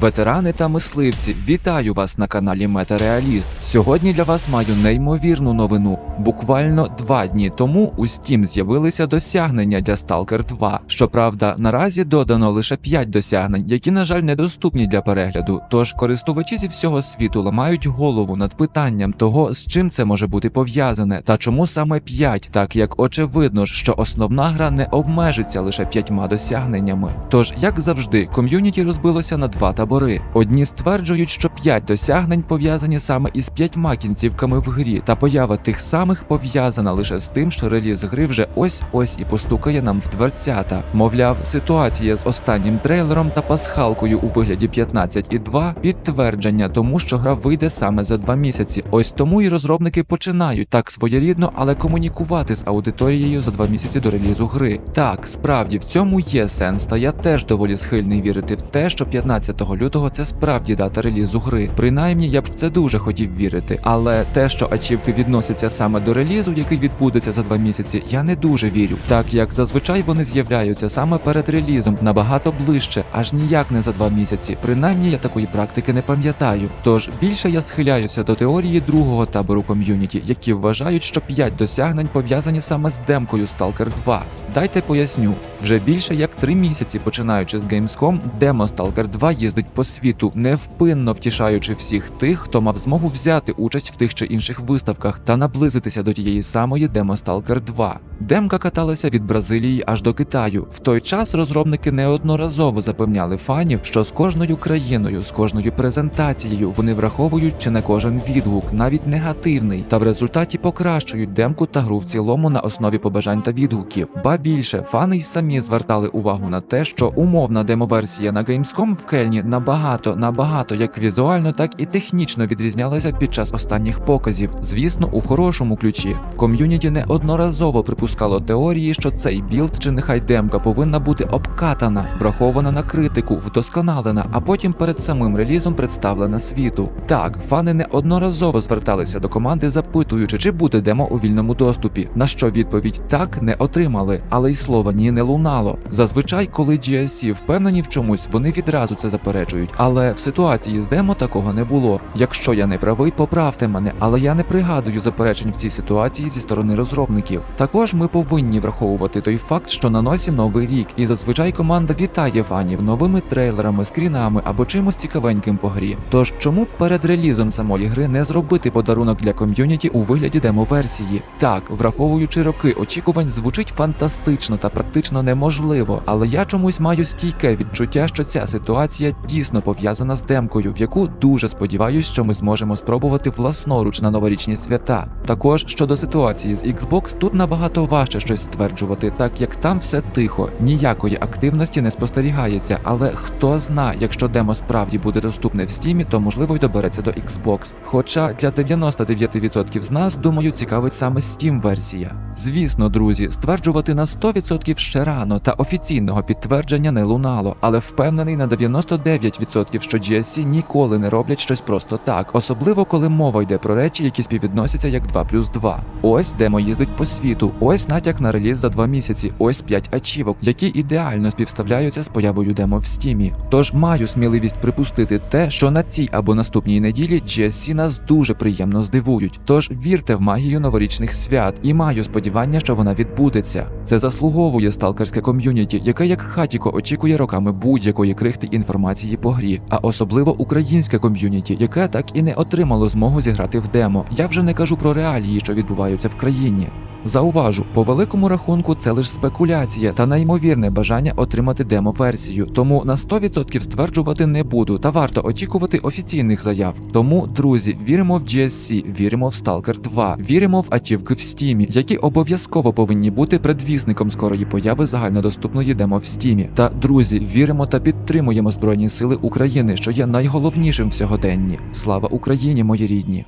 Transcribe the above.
Ветерани та мисливці, вітаю вас на каналі Метареаліст. Сьогодні для вас маю неймовірну новину. Буквально два дні тому у Steam з'явилися досягнення для Stalker 2. Щоправда, наразі додано лише 5 досягнень, які, на жаль, недоступні для перегляду. Тож користувачі зі всього світу ламають голову над питанням того, з чим це може бути пов'язане, та чому саме 5, так як очевидно що основна гра не обмежиться лише п'ятьма досягненнями. Тож, як завжди, ком'юніті розбилося на два табори. Одні стверджують, що 5 досягнень пов'язані саме із п'ятьма кінцівками в грі, та поява тих самих пов'язана лише з тим, що реліз гри вже ось-ось і постукає нам в дверцята. Мовляв, ситуація з останнім трейлером та пасхалкою у вигляді 15.2 підтвердження тому, що гра вийде саме за два місяці. Ось тому і розробники починають так своєрідно, але комунікувати з аудиторією за два місяці до релізу гри. Так, справді в цьому є сенс, та я теж доволі схильний вірити в те, що 15 лютого це справді дата релізу гри. Принаймні, я б в це дуже хотів вірити. Але те, що ачівки відносяться саме до релізу, який відбудеться за два місяці, я не дуже вірю, так як зазвичай вони з'являються саме перед релізом набагато ближче, аж ніяк не за два місяці. Принаймні я такої практики не пам'ятаю. Тож більше я схиляюся до теорії другого табору ком'юніті, які вважають, що 5 досягнень пов'язані саме з демкою Stalker 2. Дайте поясню. Вже більше як три місяці, починаючи з Gamescom, демо Stalker 2 їздить по світу, невпинно втішаючи всіх тих, хто мав змогу взяти участь в тих чи інших виставках та наблизитися до тієї самої демо Stalker 2. Демка каталася від Бразилії аж до Китаю. В той час розробники неодноразово запевняли фанів, що з кожною країною, з кожною презентацією вони враховують чи не кожен відгук, навіть негативний, та в результаті покращують демку та гру в цілому на основі побажань та відгуків. Ба більше фани й самі звертали увагу на те, що умовна демоверсія на Gamescom в Кельні набагато набагато як візуально, так і технічно відрізнялася під час останніх показів. Звісно, у хорошому ключі. Ком'юніті неодноразово припускало теорії, що цей білд чи нехай демка повинна бути обкатана, врахована на критику, вдосконалена, а потім перед самим релізом представлена світу. Так, фани неодноразово зверталися до команди, запитуючи, чи буде демо у вільному доступі. На що відповідь так не отримали, але й слова ні не лунало. Зазвичай, коли GSC впевнені в чомусь, вони відразу це заперечують. Але в ситуації з демо такого не було. Якщо я не правий, поправте мене, але я не пригадую заперечень в цій ситуації зі сторони розробників. Також ми повинні враховувати той факт, що на носі новий рік, і зазвичай команда вітає фанів новими трейлерами, скрінами або чимось цікавеньким по грі. Тож чому перед релізом самої гри не зробити подарунок для ком'юніті у вигляді демо-версії? Так, враховуючи роки очікувань, звучить фантастично та практично неможливо, але я чомусь маю стійке відчуття, що ця ситуація дійсно пов'язана з демкою, в яку дуже сподіваюсь, що ми зможемо спробувати власноруч на новорічні свята. Також щодо ситуації з Xbox, тут набагато важче щось стверджувати, так як там все тихо, ніякої активності не спостерігається. Але хто зна, якщо демо справді буде доступне в стімі, то можливо й добереться до Xbox. Хоча для 99% з нас, думаю, цікавить саме Steam версія. Звісно, друзі, стверджувати на 100% ще рано та офіційного підтвердження не лунало, але впевнений на 99%, що GSC ніколи не роблять щось просто так, особливо коли мова йде про речі, які співвідносяться як 2 плюс 2. Ось демо їздить по світу, ось натяк на реліз за 2 місяці, ось 5 ачівок, які ідеально співставляються з появою демо в стімі. Тож маю сміливість припустити те, що на цій або наступній неділі GSC нас дуже приємно здивують. Тож вірте в магію новорічних свят і маю сподівання, що вона відбудеться. Це заслуговує сталкерське ком'юніті, яке як хатіко очікує роками будь-якої крихти інформації по грі, а особливо українське ком'юніті, яке так і не отримало змогу зіграти в демо. Я вже не кажу про реалії, що відбуваються в країні. Зауважу, по великому рахунку це лише спекуляція та неймовірне бажання отримати демо-версію, тому на 100% стверджувати не буду та варто очікувати офіційних заяв. Тому, друзі, віримо в GSC, віримо в Stalker 2, віримо в ачівки в Стімі, які обов'язково повинні бути предвісником скорої появи загальнодоступної демо в Стімі. Та друзі, віримо та підтримуємо Збройні Сили України, що є найголовнішим в сьогоденні. Слава Україні, мої рідні!